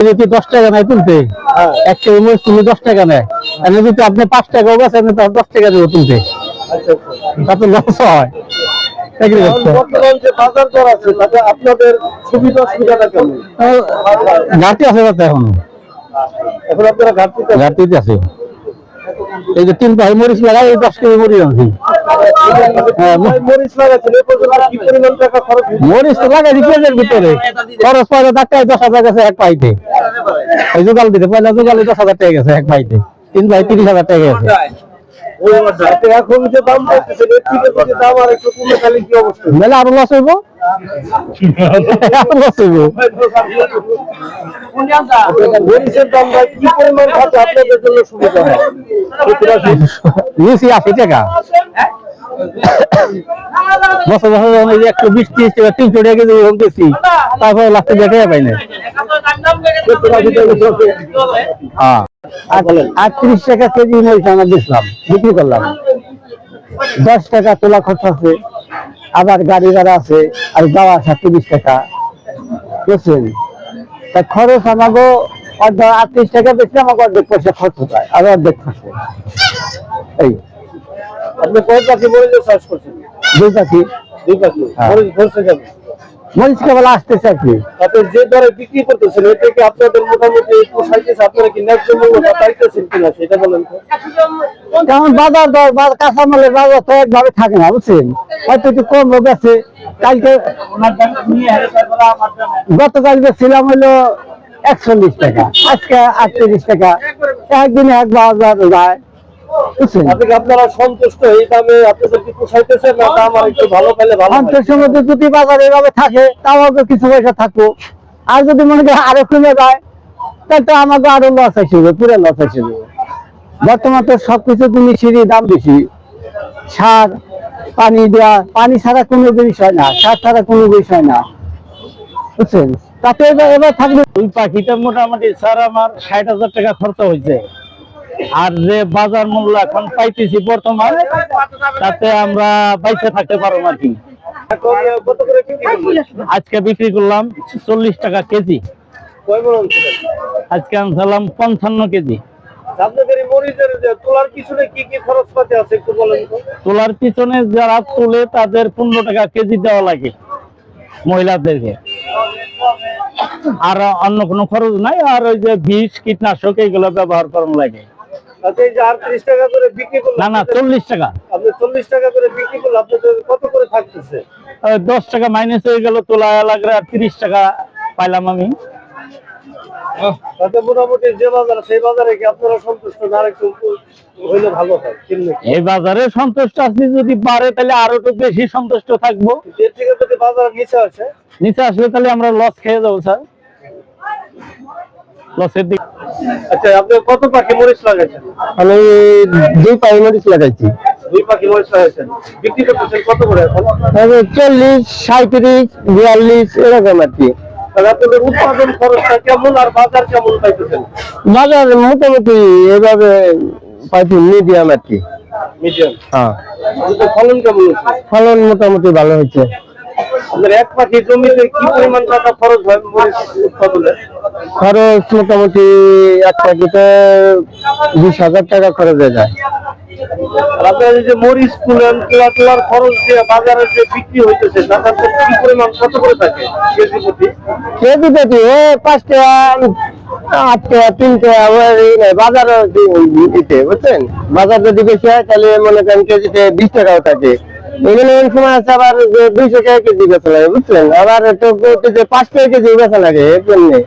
যদি দশ টাকা নেয় তুলতে? এক কেজি মরিচ তুমি দশ টাকা নেয়। আর যদি আপনি পাঁচ টাকা আপনি তার দশ টাকা দেবো তুলতে। আচ্ছা আচ্ছা। তাতে লস হয়। চাকরি করতে বর্তমান যে বাজার দর আছে তাতে আপনাদের সুবিধা সুবিধাটা কেমন? ঘাটতি আছে তাতে এখন। ঘাটতিতে আছে। এই যে তিন পাই মরিচ লাগাই দশ কেজি মরিচ আনছি। হ্যাঁ, মরিচ তো পেঁয়াজের ভিতরে। খরচ পয়লা টাকায় দশ হাজার গেছে এক পাইতে। জোগাল দিতে পয়লা জোগালে দশ হাজার টাকা গেছে এক পাইতে। তিন ভাই তিরিশ হাজার টাকা গেছে। মেলা আরও লস হইব? লস হইব। হয়? নিয়েছি আশি টাকা। বছর বছর যে একশো বিশ ত্রিশ টাকা তিনশো টাকা কেজি বেশি তারপরে লাস্টে পাই। হ্যাঁ। আটত্রিশ টাকা কেজি মরিচ আমরা বিক্রি করলাম। দশ টাকা তোলা খরচ আছে, আবার গাড়ি ভাড়া আছে, আর যাওয়া সাতত্রিশ টাকা। বুঝছেন? তা খরচ আমাকে অর্ধেক আটত্রিশ টাকা বেশি আমাকে অর্ধেক পয়সা খরচ হয়, আর অর্ধেক খরচ এই। আপনি কয় পাখি মরিচের চাষ করছেন? দুই পাখি। দুই পাখি। হ্যাঁ। মরিচ ধরছে কেন মরিচ কেবল আসতেছে আর কি। যে দরে বিক্রি করতেছেন এটা কি আপনাদের মোটামুটি পোষাইতেছে আপনারা কি ন্যায্য মূল্য পাইতেছেন কিনা সেটা বলেন তো। কারণ বাজার দর বা কাঁচামালের বাজার তো একভাবে থাকে না বুঝছেন? হয়তো একটু কম লোক আছে। কালকে গতকাল ছিলাম হলো একচল্লিশ টাকা আজকে আটত্রিশ টাকা। একদিনে এক বাজার যায়। আপনারা সন্তুষ্ট এই দামে আপনাদের কি পোষাইতেছে না দাম আর একটু ভালো পেলে ভালো? মধ্যে যদি বাজার এভাবে থাকে তাও আমাকে কিছু পয়সা থাকব। আর যদি মনে করি আরও কমে যায় তাহলে তো আমাকে আরও লস আসবে পুরো লস আসবে বর্তমান তো সবকিছু জিনিসেরই দাম বেশি। সার পানি দেওয়া পানি ছাড়া কোনো জিনিস হয় না সার ছাড়া কোনো জিনিস হয় না। বুঝছেন? তাতে এবার এবার থাকবে ওই পাখিটা মোটামুটি স্যার আমার ষাট হাজার টাকা খরচ হয়েছে। আর যে বাজার মূল্য এখন পাইতেছি বর্তমান, তাতে আমরা বাইসে থাকতে পারব আর কি? আজকে বিক্রি করলাম চল্লিশ টাকা কেজি? আজকে আনছিলাম পঞ্চান্ন কেজি তোলার পিছনে যারা তুলে তাদের পনেরো টাকা কেজি দেওয়া লাগে মহিলাদেরকে আর অন্য কোনো খরচ নাই, আর ওই যে বিষ, কীটনাশক, এইগুলো ব্যবহার করানো লাগে আচ্ছা এই যে টাকা করে বিক্রি করলেন না টাকা। আপনি চল্লিশ টাকা করে বিক্রি করলে আপনাদের কত করে থাকতেছে? ওই দশ টাকা মাইনাস হয়ে গেল তোলা তিরিশ টাকা পাইলাম আমি। তাতে মোটামুটি যে বাজার সেই বাজারে কি আপনারা সন্তুষ্ট না একটু হইলে ভালো হয় এই বাজারে সন্তুষ্ট আছি যদি পারে তাহলে আরও একটু বেশি সন্তুষ্ট থাকব। এর থেকে যদি বাজার নিচে আসে? নিচে আসলে তাহলে আমরা লস খেয়ে যাব স্যার। লসের দিক। আচ্ছা আপনি কত পাখি মরিচ লাগাইছেন? আমি দুই পাই মরিচ লাগাইছি। দুই পাখি মরিচ লাগাইছেন। বিক্রি করতেছেন কত করে এখন? চল্লিশ সাঁত্রিশ বিয়াল্লিশ এরকম আর কি। উৎপাদন খরচটা কেমন আর বাজার কেমন পাইতেছেন? বাজার মোটামুটি এভাবে পাইছি মিডিয়াম আর কি। মিডিয়াম হ্যাঁ। ফলন কেমন ফলন মোটামুটি ভালো হয়েছে। আপনার এক পাখি জমিতে কি পরিমাণ টাকা খরচ হয় মরিচ উৎপাদনে? খরচ মোটামুটি এক প্যাকেটে বিশ হাজার টাকা খরচ হয়ে যায়। আর আপনার যে মরিচ তুলেন তোলা তোলার খরচ বাজারে যে বিক্রি হইতেছে টাকা কি পরিমাণ কত করে থাকে কেজি প্রতি? কেজি পেটি ও পাঁচ টাকা আট টাকা তিন টাকা ওই নেই, বাজারও দি- দিতে বুঝছেন? বাজার যদি বেশি হয় তাহলে মনে করেন কেজিতে বিশ টাকাও থাকে। এখানে অনেক সময় আছে আবার দুইশো টাকা কেজি বেচা লাগে বুঝলেন? আবার তো পাঁচ টাকা কেজি বেচা লাগে এমনি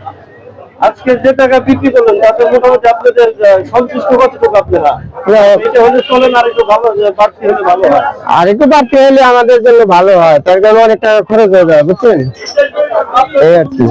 আজকে যে টাকা বিক্রি করলেন তাতে মোটামুটি আপনাদের সন্তুষ্ট কতটুকু আপনারা? এটা হলে আর একটু ভালো বাড়তি হলে আর একটু বাড়তি হলে আমাদের জন্য ভালো হয় তার কারণে অনেক টাকা খরচ হয়ে যায় বুঝছেন এই আর কি।